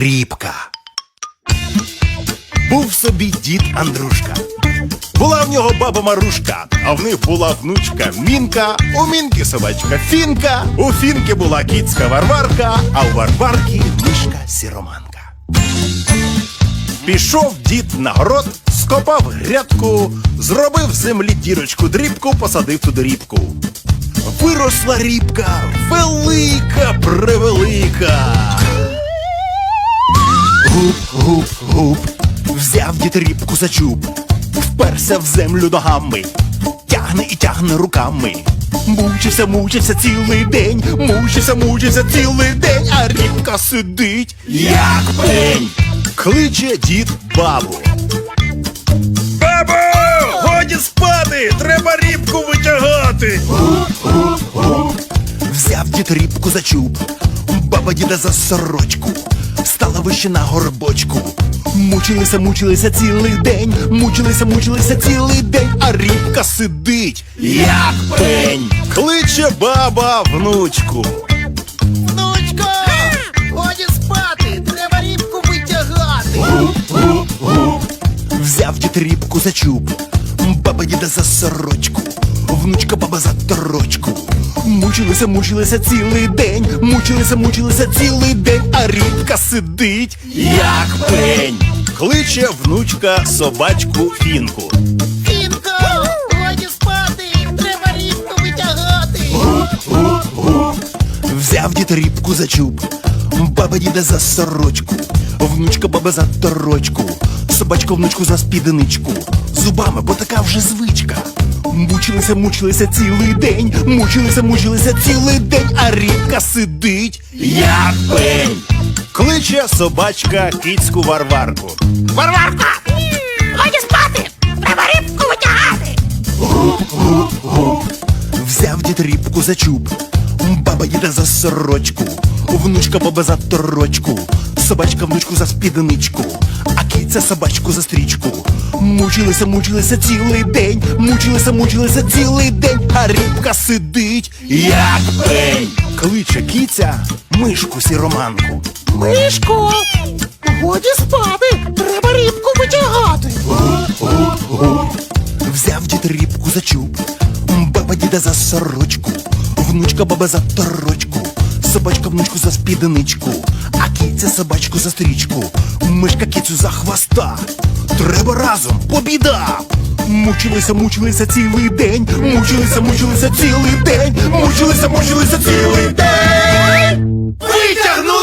Рібка. Був собі дід Андрушка. Була в нього баба Марушка, а в них була внучка Мінка, у Мінки собачка Фінка, у Фінки була кіцька Варварка, а у Варварки мишка Сіроманка. Пішов дід на город, скопав грядку, зробив в землі дірочку дрібку, посадив туди рібку. Виросла рібка, велика, превелика. Гуп, гуп, гуп, взяв дід рібку за чуб, вперся в землю ногами, тягне і тягне руками. Мучився, мучився цілий день, мучився, мучився цілий день, а рібка сидить, як пень. Кличе дід бабу. Бабо! Годі спати! Треба рібку витягати! Взяв дід рібку за чуб, баба діда за сорочку, стала вище на горбочку. Мучилися, мучилися цілий день, мучилися, мучилися цілий день, а рібка сидить, як пень. Кличе баба внучку. Внучко! Годі спати! Треба рібку витягати! Взяв дід рібку за чуб, баба діда за сорочку, внучка баба за торочку. Мучилися, мучилися цілий день, мучилися, мучилися цілий день, а рібка сидить, як пень. Кличе внучка собачку фінку. Фінко! Годі спати! Треба рібку витягати! Взяв дід рібку за чуб, баба діда за сорочку, внучка баба за торочку, собачка внучку за спідничку, зубами, бо така вже звичка. Мучилися, мучилися цілий день, мучилися, мучилися цілий день, а рібка сидить, як пень. Кличе собачка кіцьку варварку. Варварка! Годі спати! Треба рібку витягати! Взяв дід рібку за чуб, баба їде за сорочку, внучка баба за торочку, собачка внучку за спідничку, а киця собачку за стрічку. Мучилися, мучилися цілий день, мучилися, мучилися цілий день, а рібка сидить, як пень. Кличе киця мишку сіроманку. Мишко! Годі спати! Треба рібку витягати! Взяв дід рібку за чуб, баба діда за сорочку, внучка баба за торочку, собачка внучку за спідничку, а кіця собачку за стрічку, мишка кіцю за хвоста. Треба разом, побіда! Мучилися, мучилися цілий день, мучилися, мучилися цілий день, мучилися, мучилися цілий день. Витягнули!